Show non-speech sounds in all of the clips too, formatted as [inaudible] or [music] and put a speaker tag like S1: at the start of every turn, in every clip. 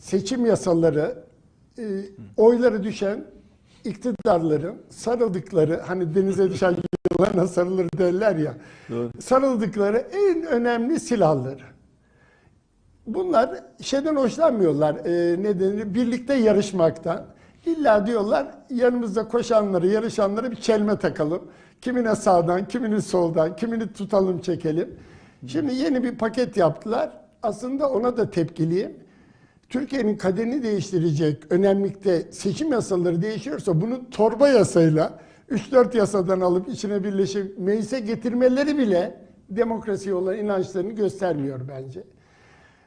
S1: seçim yasaları e, oyları düşen iktidarların sarıldıkları hani denize düşen [laughs] yıllarına sarılır derler ya
S2: Doğru.
S1: sarıldıkları en önemli silahları. Bunlar şeyden hoşlanmıyorlar. E, ne denir? Birlikte yarışmaktan. İlla diyorlar yanımızda koşanları, yarışanları bir çelme takalım. Kimine sağdan, kimini soldan, kimini tutalım, çekelim. Şimdi yeni bir paket yaptılar. Aslında ona da tepkiliyim. Türkiye'nin kaderini değiştirecek önemlikte seçim yasaları değişiyorsa bunu torba yasayla 3-4 yasadan alıp içine birleşip meclise getirmeleri bile demokrasiye olan inançlarını göstermiyor bence.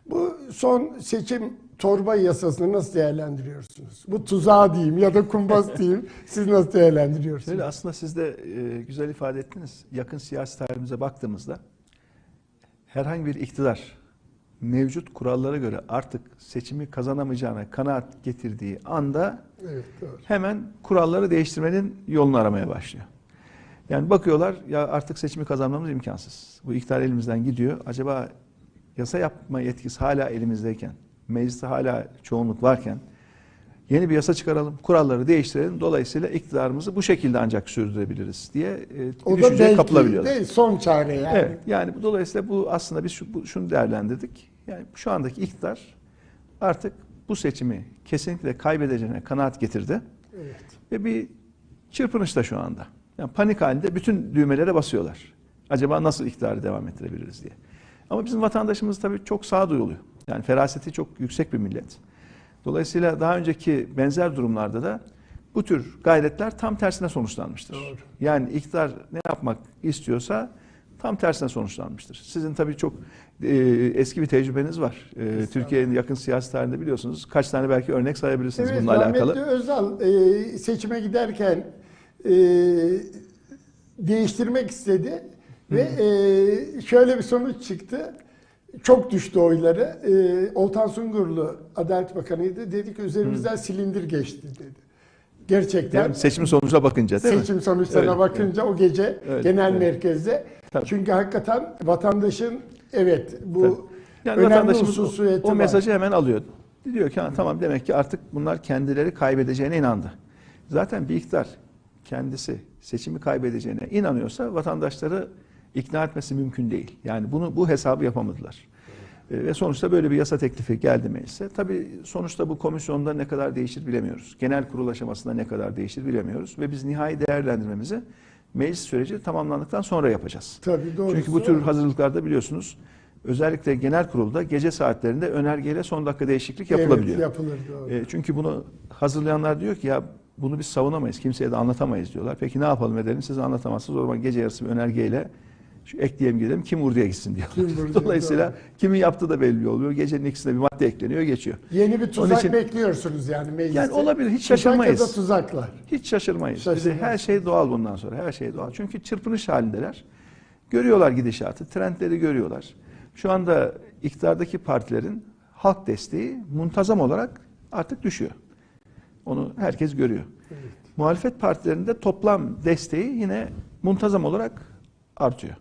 S1: Bu son seçim torba yasasını nasıl değerlendiriyorsunuz? Bu tuzağı diyeyim ya da kumbaz [laughs] diyeyim. Siz nasıl değerlendiriyorsunuz?
S2: Şöyle aslında siz de e, güzel ifade ettiniz. Yakın siyasi tarihimize baktığımızda herhangi bir iktidar mevcut kurallara göre artık seçimi kazanamayacağına kanaat getirdiği anda
S1: Evet doğru.
S2: hemen kuralları değiştirmenin yolunu aramaya başlıyor. Yani bakıyorlar ya artık seçimi kazanmamız imkansız. Bu iktidar elimizden gidiyor. Acaba yasa yapma yetkisi hala elimizdeyken, mecliste hala çoğunluk varken yeni bir yasa çıkaralım, kuralları değiştirelim. Dolayısıyla iktidarımızı bu şekilde ancak sürdürebiliriz diye e,
S1: O da belki
S2: kapılabiliyorlar.
S1: değil, son çare yani.
S2: Evet, yani bu dolayısıyla bu aslında biz şu, bu- şunu değerlendirdik. Yani şu andaki iktidar artık bu seçimi kesinlikle kaybedeceğine kanaat getirdi.
S1: Evet.
S2: Ve bir çırpınışta şu anda. Yani panik halinde bütün düğmelere basıyorlar. Acaba nasıl iktidarı devam ettirebiliriz diye. Ama bizim vatandaşımız tabii çok sağduyulu. Yani feraseti çok yüksek bir millet. Dolayısıyla daha önceki benzer durumlarda da bu tür gayretler tam tersine sonuçlanmıştır.
S1: Doğru.
S2: Yani iktidar ne yapmak istiyorsa tam tersine sonuçlanmıştır. Sizin tabii çok e, eski bir tecrübeniz var. E, Türkiye'nin yakın siyasi tarihinde biliyorsunuz. Kaç tane belki örnek sayabilirsiniz
S1: Evet,
S2: bununla alakalı.
S1: Özal e, seçime giderken e, değiştirmek istedi ve e, şöyle bir sonuç çıktı. Çok düştü oyları. E, Oltan Sungurlu Adalet Bakanı'ydı. Dedi ki üzerimizden silindir geçti dedi. Gerçekten
S2: Yani seçim sonucuna bakınca değil mi?
S1: seçim sonuçlarına
S2: Evet,
S1: bakınca o gece
S2: Evet,
S1: genel
S2: evet.
S1: merkezde.
S2: Tabii.
S1: Çünkü hakikaten vatandaşın evet bu
S2: Tabii. Yani
S1: önemli
S2: o,
S1: hususiyeti
S2: o
S1: var.
S2: mesajı hemen alıyor. Diyor ki "Ha, tamam demek ki artık bunlar kendileri kaybedeceğine inandı. Zaten bir iktidar kendisi seçimi kaybedeceğine inanıyorsa vatandaşları ikna etmesi mümkün değil. Yani bunu bu hesabı yapamadılar. E, Ve sonuçta böyle bir yasa teklifi geldi meclise. Tabii sonuçta bu komisyonda ne kadar değişir bilemiyoruz. Genel kurul aşamasında ne kadar değişir bilemiyoruz. Ve biz nihai değerlendirmemizi meclis süreci tamamlandıktan sonra yapacağız.
S1: Tabii doğrusu.
S2: Çünkü bu tür hazırlıklarda biliyorsunuz özellikle genel kurulda gece saatlerinde önergeyle son dakika değişiklik yapılabiliyor.
S1: Evet, yapılır doğru.
S2: E, çünkü bunu hazırlayanlar diyor ki ya bunu biz savunamayız, kimseye de anlatamayız diyorlar. Peki ne yapalım edelim siz anlatamazsınız o zaman gece yarısı bir önergeyle şu ekleyelim gidelim kim vurduya gitsin diyorlar.
S1: Kim vurduya,
S2: Dolayısıyla
S1: doğru.
S2: kimin yaptığı da belli oluyor. Gecenin ikisinde bir madde ekleniyor geçiyor.
S1: Yeni bir tuzak
S2: için-
S1: bekliyorsunuz yani mecliste.
S2: Yani olabilir, hiç
S1: Tuzak
S2: şaşırmayız.
S1: da tuzaklar.
S2: Hiç şaşırmayız.
S1: Şaşırmayız.
S2: her şey doğal bundan sonra. Her şey doğal. Çünkü çırpınış halindeler. Görüyorlar gidişatı, trendleri görüyorlar. Şu anda iktidardaki partilerin halk desteği muntazam olarak artık düşüyor. Onu herkes görüyor. Muhalefet partilerinde toplam desteği yine muntazam olarak artıyor.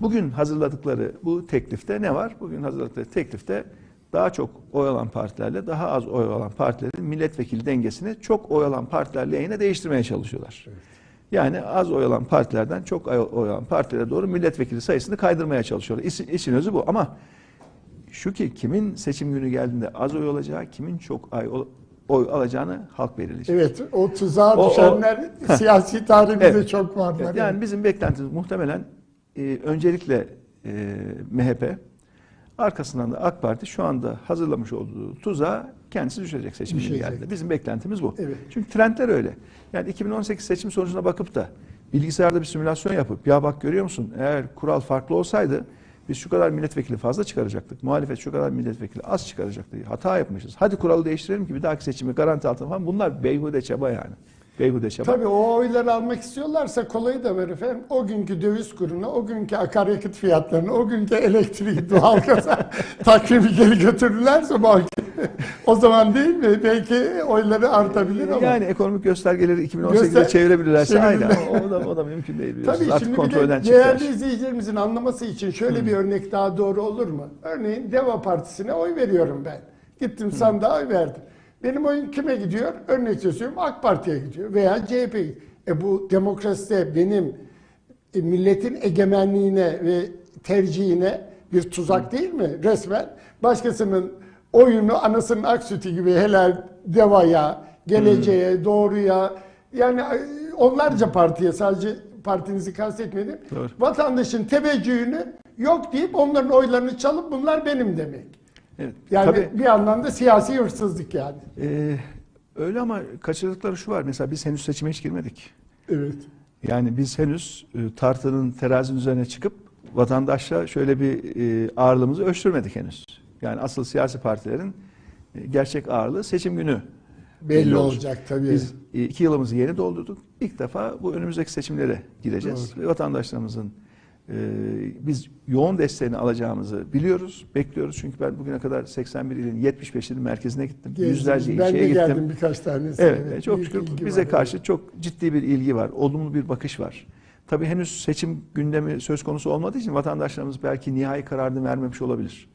S2: Bugün hazırladıkları bu teklifte ne var? Bugün hazırladıkları teklifte daha çok oy alan partilerle daha az oy alan partilerin milletvekili dengesini çok oy alan partiler lehine değiştirmeye çalışıyorlar. Yani az oy alan partilerden çok oy alan partilere doğru milletvekili sayısını kaydırmaya çalışıyorlar. İşin, işin özü bu ama şu ki kimin seçim günü geldiğinde az oy olacağı, kimin çok ay- oy alacağını halk belirleyecek.
S1: Evet o tuzağa
S2: O- o-
S1: düşenler siyasi tarihimizde
S2: Evet.
S1: çok varlar.
S2: Evet, yani bizim beklentimiz muhtemelen e, öncelikle e, MHP, arkasından da AK Parti şu anda hazırlamış olduğu tuzağa kendisi düşecek seçim
S1: Düşecek.
S2: geldiğinde. Bizim beklentimiz bu.
S1: Evet.
S2: Çünkü trendler öyle. Yani 2018 seçim sonucuna bakıp da bilgisayarda bir simülasyon yapıp ya bak görüyor musun eğer kural farklı olsaydı biz şu kadar milletvekili fazla çıkaracaktık. Muhalefet şu kadar milletvekili az çıkaracaktı. Hata yapmışız. Hadi kuralı değiştirelim ki bir dahaki seçimi garanti altına falan. Bunlar beyhude çaba yani. Beyhude çaba.
S1: Tabii o oyları almak istiyorlarsa kolayı da var efendim. O günkü döviz kuruna, o günkü akaryakıt fiyatlarını, o günkü elektrik, [laughs] doğalgaza [laughs] takvimi geri götürürlerse belki [laughs] o zaman değil mi? Belki oyları artabilir ama.
S2: Yani ekonomik göstergeleri 2018'de
S1: Göster-
S2: çevirebilirlerse aynen. O da, o da mümkün değil biliyorsunuz.
S1: Tabii
S2: Artık
S1: şimdi bir de değerli
S2: şey.
S1: izleyicilerimizin anlaması için şöyle bir örnek daha doğru olur mu? Örneğin Deva Partisi'ne oy veriyorum ben. Gittim sandığa verdim. Benim oyun kime gidiyor? Örnek söylüyorum AK Parti'ye gidiyor veya CHP'ye. E bu demokraside benim e, milletin egemenliğine ve tercihine bir tuzak değil mi? Resmen başkasının oyunu anasının ak sütü gibi helal devaya, geleceğe, doğruya yani onlarca partiye sadece partinizi kastetmedim.
S2: Doğru.
S1: Vatandaşın teveccühünü yok deyip onların oylarını çalıp bunlar benim demek.
S2: Evet.
S1: Yani
S2: Tabii
S1: bir anlamda siyasi hırsızlık yani.
S2: e, öyle ama kaçırdıkları şu var. Mesela biz henüz seçime hiç girmedik.
S1: Evet.
S2: Yani biz henüz e, tartının terazinin üzerine çıkıp vatandaşla şöyle bir e, ağırlığımızı ölçtürmedik henüz. Yani asıl siyasi partilerin e, gerçek ağırlığı seçim günü
S1: Belli
S2: olur.
S1: olacak tabii.
S2: Biz e, iki yılımızı yeni doldurduk. İlk defa bu önümüzdeki seçimlere gideceğiz.
S1: Doğru.
S2: Ve vatandaşlarımızın e, biz yoğun desteğini alacağımızı biliyoruz, bekliyoruz. Çünkü ben bugüne kadar 81 ilin 75'inin merkezine gittim.
S1: Gezdiniz.
S2: Yüzlerce
S1: ben
S2: ilçeye
S1: de
S2: gittim.
S1: geldim birkaç tanesi.
S2: Evet, çok
S1: büyük
S2: şükür bize
S1: var,
S2: karşı çok ciddi bir ilgi var. Olumlu bir bakış var. Tabii henüz seçim gündemi söz konusu olmadığı için vatandaşlarımız belki nihai kararını vermemiş olabilir.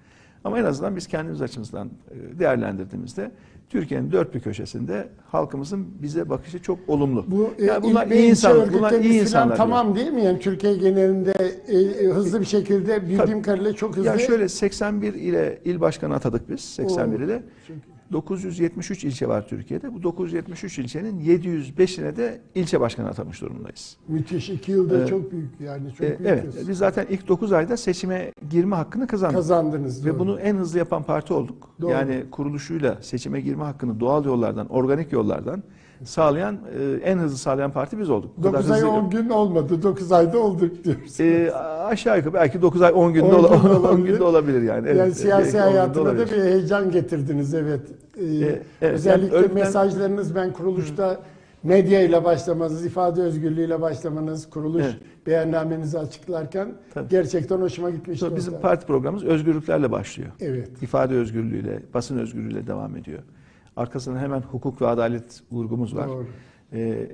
S2: Ama en azından biz kendimiz açımızdan e, değerlendirdiğimizde Türkiye'nin dört bir köşesinde halkımızın bize bakışı çok olumlu.
S1: Bu e,
S2: Yani bunlar iyi
S1: ilçe
S2: insan, bunlar iyi insanlar.
S1: Tamam değil mi? Yani Türkiye genelinde e, e, hızlı bir şekilde bildiğim
S2: Tabii.
S1: kadarıyla çok hızlı.
S2: Ya şöyle 81 ile il başkanı atadık biz. 81
S1: Oo,
S2: ile.
S1: iyi.
S2: 973 ilçe var Türkiye'de. Bu 973 ilçenin 705'ine de ilçe başkanı atamış durumdayız.
S1: Müthiş. iki yılda
S2: Evet.
S1: çok büyük yani. Çok
S2: Ee,
S1: büyük
S2: evet,
S1: hız.
S2: biz zaten ilk 9 ayda seçime girme hakkını kazandık.
S1: kazandınız.
S2: Ve
S1: doğru.
S2: bunu en hızlı yapan parti olduk.
S1: Doğru.
S2: Yani kuruluşuyla seçime girme hakkını doğal yollardan, organik yollardan sağlayan, e, en hızlı sağlayan parti biz olduk. Bu kadar
S1: 9 ay
S2: hızlı-
S1: 10 gün olmadı. 9 ayda olduk diyoruz.
S2: E, aşağı yukarı belki 9 ay 10 günde,
S1: 10
S2: ola- [laughs]
S1: günde
S2: 10
S1: olabilir.
S2: günde olabilir yani. Evet,
S1: yani siyasi
S2: 10
S1: hayatına da bir heyecan getirdiniz evet. Ee,
S2: evet,
S1: özellikle
S2: yani
S1: mesajlarınız ben kuruluşta medya ile başlamanız, ifade özgürlüğüyle başlamanız, kuruluş
S2: Evet.
S1: beyannamenizi açıklarken
S2: Tabii.
S1: gerçekten hoşuma gitmişti.
S2: Bizim
S1: orada.
S2: parti programımız özgürlüklerle başlıyor.
S1: Evet.
S2: İfade özgürlüğüyle, basın özgürlüğüyle devam ediyor. Arkasında hemen hukuk ve adalet vurgumuz var.
S1: Doğru.
S2: Ee,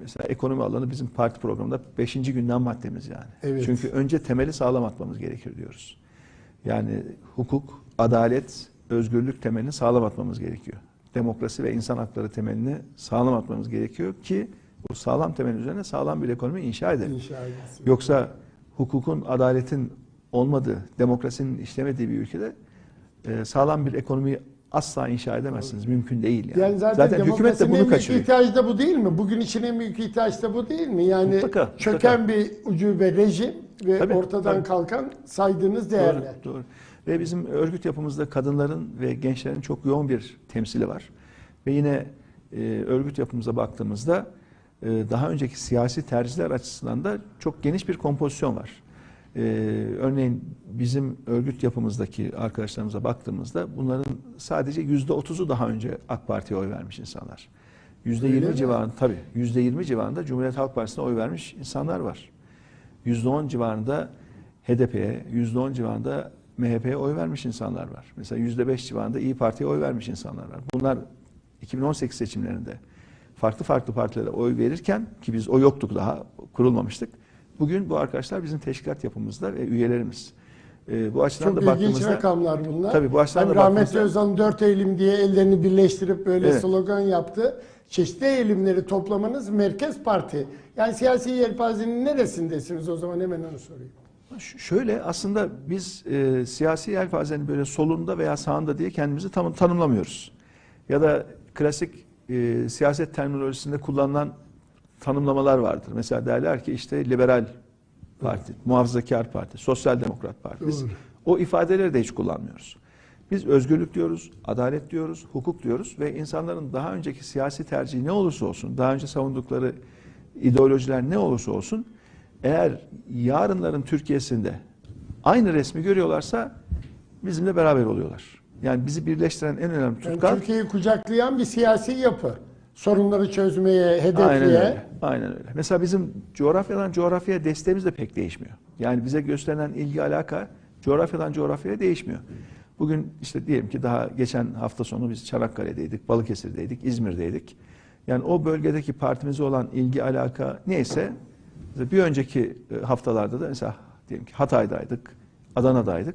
S2: mesela ekonomi alanı bizim parti programında 5. gündem maddemiz yani.
S1: Evet.
S2: Çünkü önce temeli sağlam atmamız gerekir diyoruz. Yani hukuk, adalet, özgürlük temelini sağlam atmamız gerekiyor. Demokrasi ve insan hakları temelini sağlam atmamız gerekiyor ki bu sağlam temel üzerine sağlam bir ekonomi inşa edelim.
S1: İnşa edilsin.
S2: Yoksa hukukun, adaletin olmadığı, demokrasinin işlemediği bir ülkede e, sağlam bir ekonomiyi asla inşa edemezsiniz. Mümkün değil yani.
S1: Yani zaten,
S2: hükümet de bunu kaçırıyor.
S1: ihtiyaç da bu değil mi? Bugün için en büyük ihtiyaç da bu değil mi? Yani
S2: Mutlaka,
S1: çöken bir ucube rejim ve
S2: Tabii,
S1: ortadan
S2: tabii.
S1: kalkan saydığınız değerler.
S2: Doğru, doğru. Ve bizim örgüt yapımızda kadınların ve gençlerin çok yoğun bir temsili var. Ve yine e, örgüt yapımıza baktığımızda e, daha önceki siyasi tercihler açısından da çok geniş bir kompozisyon var. E, örneğin bizim örgüt yapımızdaki arkadaşlarımıza baktığımızda bunların sadece yüzde otuzu daha önce AK Parti'ye oy vermiş insanlar. Yüzde yirmi civarında tabii yüzde yirmi civarında Cumhuriyet Halk Partisi'ne oy vermiş insanlar var. %10 civarında HDP'ye, %10 civarında MHP'ye oy vermiş insanlar var. Mesela %5 civarında İyi Parti'ye oy vermiş insanlar var. Bunlar 2018 seçimlerinde farklı farklı partilere oy verirken ki biz o yoktuk daha kurulmamıştık. Bugün bu arkadaşlar bizim teşkilat yapımızda ve üyelerimiz. Ee, bu açıdan
S1: Çok
S2: da
S1: ilginç
S2: baktığımızda
S1: rakamlar bunlar.
S2: Tabii bu açıdan
S1: Hani
S2: da
S1: rahmetli
S2: baktığımızda-
S1: Özal'ın 4 Eylül diye ellerini birleştirip böyle
S2: Evet.
S1: slogan yaptı. Çeşitli eğilimleri toplamanız Merkez Parti. Yani siyasi yelpazenin neresindesiniz o zaman hemen onu sorayım.
S2: Ş- Şöyle aslında biz e, siyasi yelpazenin böyle solunda veya sağında diye kendimizi tam, tanımlamıyoruz. Ya da klasik e, siyaset terminolojisinde kullanılan tanımlamalar vardır. Mesela derler ki işte liberal parti, muhafazakar parti, sosyal demokrat parti. Biz
S1: Doğru.
S2: o ifadeleri de hiç kullanmıyoruz. Biz özgürlük diyoruz, adalet diyoruz, hukuk diyoruz ve insanların daha önceki siyasi tercihi ne olursa olsun, daha önce savundukları ideolojiler ne olursa olsun, eğer yarınların Türkiye'sinde aynı resmi görüyorlarsa bizimle beraber oluyorlar. Yani bizi birleştiren en önemli
S1: Yani
S2: tutkal
S1: Türkiye'yi kucaklayan bir siyasi yapı. Sorunları çözmeye,
S2: Aynen
S1: hedefleye.
S2: öyle. Aynen öyle. Mesela bizim coğrafyadan coğrafyaya desteğimiz de pek değişmiyor. Yani bize gösterilen ilgi alaka coğrafyadan coğrafyaya değişmiyor. Bugün işte diyelim ki daha geçen hafta sonu biz Çanakkale'deydik, Balıkesir'deydik, İzmir'deydik. Yani o bölgedeki partimize olan ilgi alaka neyse bir önceki e, haftalarda da mesela diyelim ki Hatay'daydık, Adana'daydık.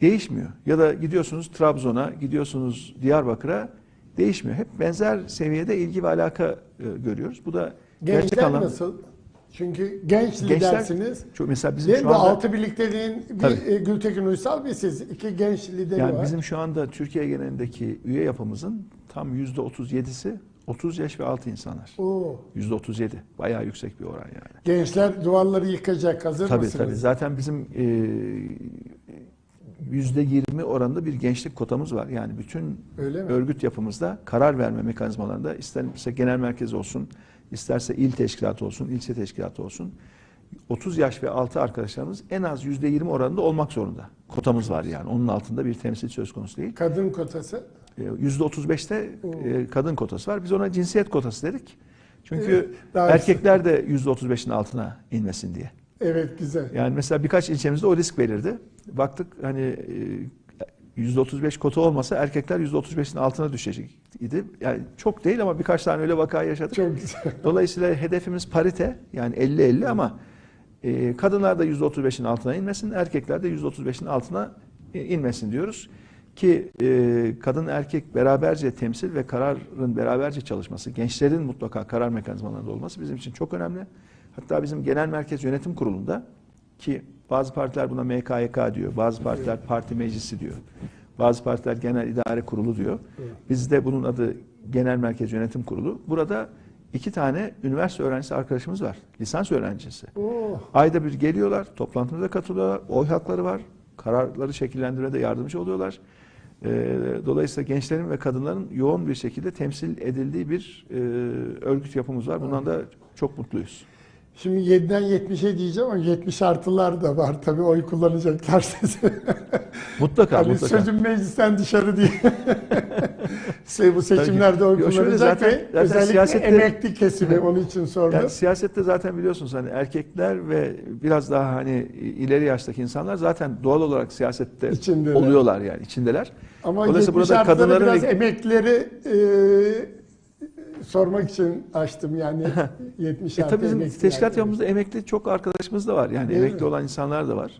S2: değişmiyor. Ya da gidiyorsunuz Trabzon'a, gidiyorsunuz Diyarbakır'a değişmiyor. Hep benzer seviyede ilgi ve alaka e, görüyoruz. Bu da gerçek
S1: Gençler
S2: anlamda
S1: nasıl? Çünkü genç
S2: Gençler-
S1: lidersiniz.
S2: Çok mesela bizim
S1: Değil
S2: şu anda
S1: altı birlikteliğin bir
S2: Tabii.
S1: e, Gültekin Uysal bir siz. iki genç lideri
S2: yani
S1: var.
S2: bizim şu anda Türkiye genelindeki üye yapımızın tam yüzde 37'si 30 yaş ve altı insanlar.
S1: Oo.
S2: Yüzde 37. Bayağı yüksek bir oran yani.
S1: Gençler duvarları yıkacak. Hazır
S2: Tabii
S1: mısınız?
S2: tabii. Zaten bizim e, yüzde 20 oranında bir gençlik kotamız var. Yani bütün örgüt yapımızda karar verme mekanizmalarında isterse genel merkez olsun, isterse il teşkilatı olsun, ilçe teşkilatı olsun. 30 yaş ve altı arkadaşlarımız en az yüzde 20 oranında olmak zorunda. Kotamız var yani. Onun altında bir temsil söz konusu değil.
S1: Kadın kotası.
S2: E, Yüzde 35'te e, kadın kotası var. Biz ona cinsiyet kotası dedik. Çünkü
S1: daha
S2: erkekler de yüzde 35'in altına inmesin diye.
S1: Evet güzel.
S2: Yani mesela birkaç ilçemizde o risk belirdi. Baktık hani e, %35 kota olmasa erkekler %35'in altına düşecek idi. Yani çok değil ama birkaç tane öyle vaka yaşadık.
S1: Çok güzel. [laughs]
S2: Dolayısıyla hedefimiz parite yani 50-50 ama e, kadınlar da %35'in altına inmesin, erkekler de %35'in altına e, inmesin diyoruz. Ki e, kadın erkek beraberce temsil ve kararın beraberce çalışması, gençlerin mutlaka karar mekanizmalarında olması bizim için çok önemli. Hatta bizim genel merkez yönetim kurulunda ki bazı partiler buna MKYK diyor, bazı partiler parti meclisi diyor, bazı partiler genel idare kurulu diyor. Bizde bunun adı genel merkez yönetim kurulu. Burada iki tane üniversite öğrencisi arkadaşımız var, lisans öğrencisi.
S1: Oo.
S2: Ayda bir geliyorlar, toplantımıza katılıyorlar, oy hakları var, kararları şekillendirmede yardımcı oluyorlar. Ee, Dolayısıyla gençlerin ve kadınların yoğun bir şekilde temsil edildiği bir e, örgüt yapımız var. Bundan da çok mutluyuz.
S1: Şimdi 7'den 70'e diyeceğim ama 70 artılar da var tabii oy kullanacaklar sizi. [laughs]
S2: Mutlaka,
S1: hani
S2: mutlaka.
S1: sözüm meclisten dışarı diye. [laughs] şey, bu seçimlerde oy kullanacak
S2: zaten-
S1: ve
S2: zaten
S1: özellikle
S2: siyasette-
S1: emekli kesimi onun için sordum.
S2: Yani siyasette zaten biliyorsunuz hani erkekler ve biraz daha hani ileri yaştaki insanlar zaten doğal olarak siyasette
S1: İçindeler.
S2: oluyorlar yani içindeler.
S1: Ama
S2: Dolayısıyla
S1: 70
S2: burada kadınların
S1: biraz emeklileri e, sormak için açtım yani [laughs] 70
S2: E tabii bizim teşkilat yapımızda emekli çok arkadaşımız da var. Yani
S1: Değil
S2: emekli
S1: mi?
S2: olan insanlar da var.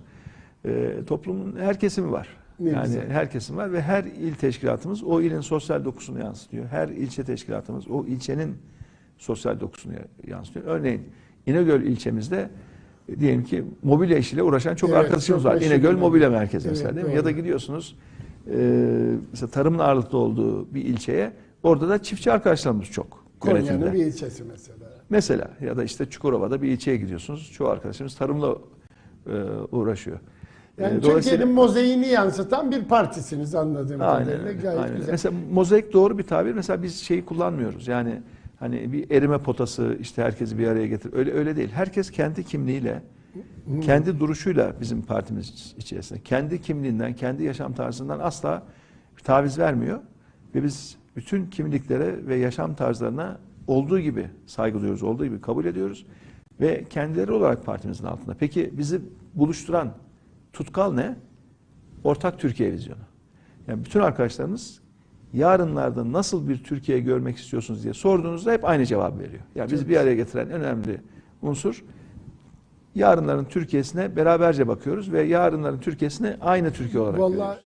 S2: E, toplumun her kesimi var.
S1: Ne
S2: yani
S1: güzel.
S2: her kesim var ve her il teşkilatımız o ilin sosyal dokusunu yansıtıyor. Her ilçe teşkilatımız o ilçenin sosyal dokusunu yansıtıyor. Örneğin İnegöl ilçemizde e, diyelim ki mobilya işiyle uğraşan çok
S1: Evet,
S2: arkadaşımız
S1: çok
S2: var. İnegöl. Mobilya Merkezi
S1: Evet,
S2: mesela değil mi?
S1: doğru.
S2: Ya da gidiyorsunuz e, mesela tarımın ağırlıklı olduğu bir ilçeye orada da çiftçi arkadaşlarımız çok.
S1: Konya'nın bir ilçesi mesela.
S2: Mesela ya da işte Çukurova'da bir ilçeye gidiyorsunuz. Çoğu arkadaşımız tarımla e, uğraşıyor.
S1: Yani
S2: E,
S1: Türkiye'nin mozaiğini yansıtan bir partisiniz anladığım kadarıyla. Gayet
S2: aynen.
S1: güzel.
S2: Mesela mozaik doğru bir tabir. Mesela biz şeyi kullanmıyoruz. Yani hani bir erime potası işte herkesi bir araya getir. Öyle öyle değil. Herkes kendi kimliğiyle, kendi duruşuyla bizim partimiz içerisinde, kendi kimliğinden, kendi yaşam tarzından asla taviz vermiyor ve biz bütün kimliklere ve yaşam tarzlarına olduğu gibi saygı duyuyoruz, olduğu gibi kabul ediyoruz ve kendileri olarak partimizin altında. Peki bizi buluşturan tutkal ne? Ortak Türkiye vizyonu. Yani bütün arkadaşlarımız yarınlarda nasıl bir Türkiye görmek istiyorsunuz diye sorduğunuzda hep aynı cevap veriyor. Yani bizi bir araya getiren önemli unsur yarınların Türkiye'sine beraberce bakıyoruz ve yarınların Türkiye'sine aynı Türkiye olarak görüyoruz.
S1: Vallahi